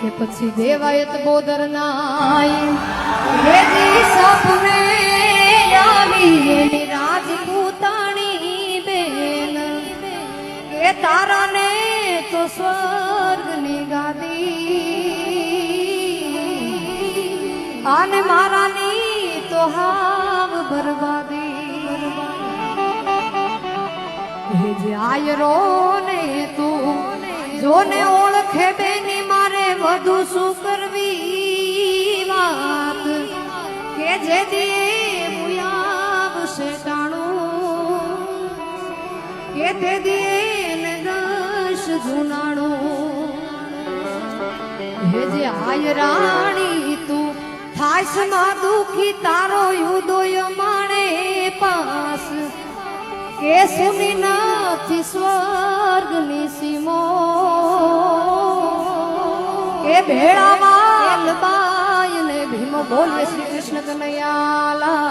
કે પછી દેવાયત બોદર નાય. રાજપૂતાણી બેન. કે તારાને તો સ્વર્ગની ગાદી. અને મારાની તો હાવ બરબાદી. જે આયરો ને તું, જોને ઓળખે બેની વધુ શું કરવી વાત કે જે દીએ મુયાવશે ટાણું કે તે દીએ ને દશ જુનાણું. હે જે આયરાણી તું થાસમાં દુખી, તારો યુદોય માણે પાસ. કે સુની ને ભીમ બોલે શ્રી કૃષ્ણ કનૈયા